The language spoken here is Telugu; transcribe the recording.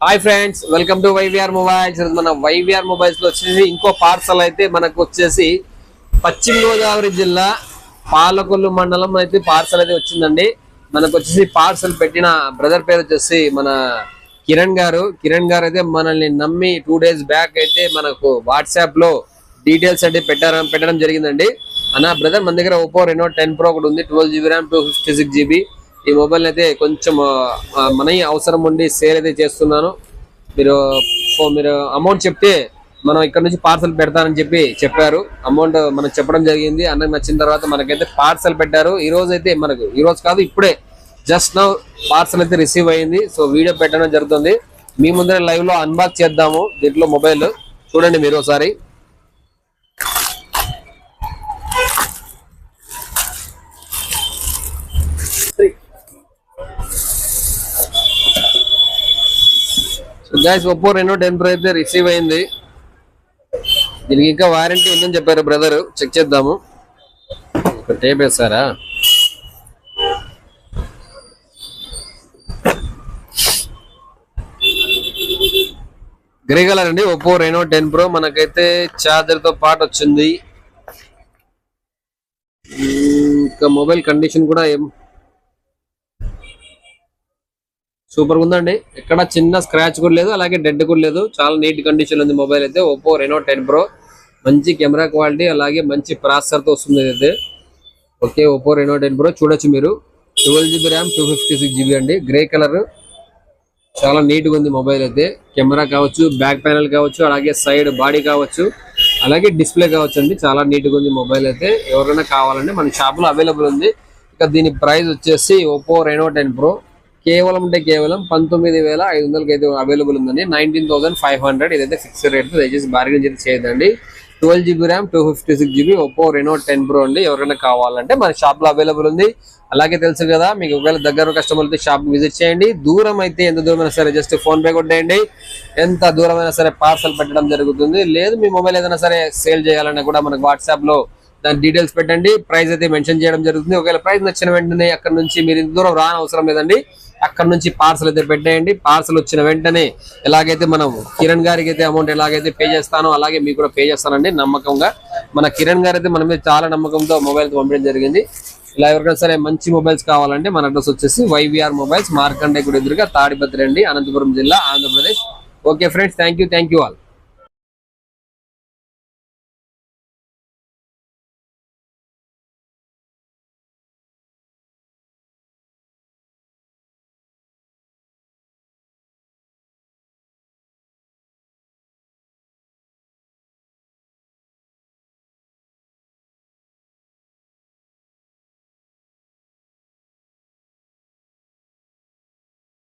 Hi friends welcome to YVR mobiles మన వైవిఆర్ మొబైల్స్లో వచ్చేసి ఇంకో పార్సల్ అయితే మనకు వచ్చేసి పశ్చిమ గోదావరి జిల్లా పాలకొల్లు మండలం అయితే పార్సల్ అయితే వచ్చిందండి. మనకు వచ్చేసి పార్సల్ పెట్టిన బ్రదర్ పేరు వచ్చేసి మన కిరణ్ గారు. కిరణ్ గారు అయితే మనల్ని నమ్మి టూ డేస్ బ్యాక్ అయితే మనకు వాట్సాప్లో డీటెయిల్స్ అంటే పెట్టడం పెట్టడం జరిగిందండి. అన్న బ్రదర్ మన దగ్గర ఓపో రెనో టెన్ ప్రో ఒకటి ఉంది twelve GB RAM two fifty six GB ఈ మొబైల్ అయితే కొంచెం మన అవసరం ఉండి సేల్ అయితే చేస్తున్నాను. మీరు మీరు అమౌంట్ చెప్తే మనం ఇక్కడ నుంచి పార్సల్ పెడతానని చెప్పి చెప్పారు. అమౌంట్ మనం చెప్పడం జరిగింది. అన్నకు నచ్చిన తర్వాత మనకైతే పార్సల్ పెట్టారు. ఈ రోజు అయితే మనకు ఈ రోజు కాదు ఇప్పుడే జస్ట్ నౌ పార్సల్ అయితే రిసీవ్ అయింది. సో వీడియో పెట్టడం జరుగుతుంది. మీ ముందర లైవ్లో అన్బాక్స్ చేద్దాము దీంట్లో మొబైల్ చూడండి మీరు ఒకసారి. So guys Oppo Reno ten pro అయితే రిసీవ్ అయింది. దీనికి ఇంకా వారంటీ ఉందని చెప్పారు బ్రదర్ చెక్ చేద్దాము. ఒక టేప్ వేస్తారా గ్రే కలర్ అండి ఒప్పో రెనో టెన్ ప్రో మనకైతే చార్జర్తో పాటు వచ్చింది. ఇంకా మొబైల్ కండిషన్ కూడా ఏం సూపర్ ఉందండి. ఎక్కడ చిన్న స్క్రాచ్ కూడా లేదు అలాగే డెడ్ కూడా లేదు. చాలా నీట్ కండిషన్ ఉంది మొబైల్ అయితే. ఒప్పో రెనో టెన్ ప్రో మంచి కెమెరా క్వాలిటీ అలాగే మంచి ప్రాసెసర్తో వస్తుంది అయితే okay Oppo Reno ten pro చూడొచ్చు మీరు. Twelve GB RAM two fifty six GB అండి. గ్రే కలర్ చాలా నీట్గా ఉంది మొబైల్ అయితే. కెమెరా కావచ్చు బ్యాక్ ప్యానల్ కావచ్చు అలాగే సైడ్ బాడీ కావచ్చు అలాగే డిస్ప్లే కావచ్చు అండి. చాలా నీట్గా ఉంది మొబైల్ అయితే. ఎవరైనా కావాలంటే మన షాప్లో అవైలబుల్ ఉంది. ఇక దీని ప్రైస్ వచ్చేసి ఒప్పో రెనో టెన్ ప్రో కేవలం అంటే కేవలం పంతొమ్మిది వేల ఐదు వందలకి అయితే అవైలబుల్ ఉందండి. నైన్టీన్ థౌసండ్ ఫైవ్ హండ్రెడ్ ఇదైతే ఫిక్స్డ్ రేట్ దయచేసి బార్గెన్ చేసి చేయదండి twelve GB RAM two fifty six GB Oppo Reno ten pro అండి. ఎవరైనా కావాలంటే మన షాప్లో అవైలబుల్ ఉంది. అలాగే తెలుసు కదా మీకు ఒకవేళ దగ్గర కస్టమర్ అయితే షాప్ విజిట్ చేయండి. దూరం అయితే ఎంత దూరమైనా సరే జస్ట్ ఫోన్ పే కొట్టేయండి. ఎంత దూరమైనా సరే పార్సల్ పెట్టడం జరుగుతుంది. లేదు మీ మొబైల్ ఏదైనా సరే సేల్ చేయాలన్నా కూడా మనకు వాట్సాప్లో దాని డీటెయిల్స్ పెట్టండి. ప్రైస్ అయితే మెన్షన్ చేయడం జరుగుతుంది. ఒకవేళ ప్రైస్ నచ్చిన వెంటనే అక్కడ నుంచి మీరు ఇంత దూరం రాని అవసరం లేదండి. అక్కడ నుంచి పార్సల్ అయితే పెట్టేయండి. పార్సల్ వచ్చిన వెంటనే ఎలాగైతే మనం కిరణ్ గారికి అయితే అమౌంట్ ఎలాగైతే పే చేస్తానో అలాగే మీకు కూడా పే చేస్తానండి నమ్మకంగా. మన కిరణ్ గారు అయితే మన మీద చాలా నమ్మకంతో మొబైల్ పంపించడం జరిగింది. ఇలా ఎవరికైనా సరే మంచి మొబైల్స్ కావాలంటే మన అడ్రస్ వచ్చేసి వైవిఆర్ మొబైల్స్ మార్కండే గుడి ఎదురుగా తాడిపత్రి అండి అనంతపురం జిల్లా Andhra Pradesh. Okay friends thank you thank you all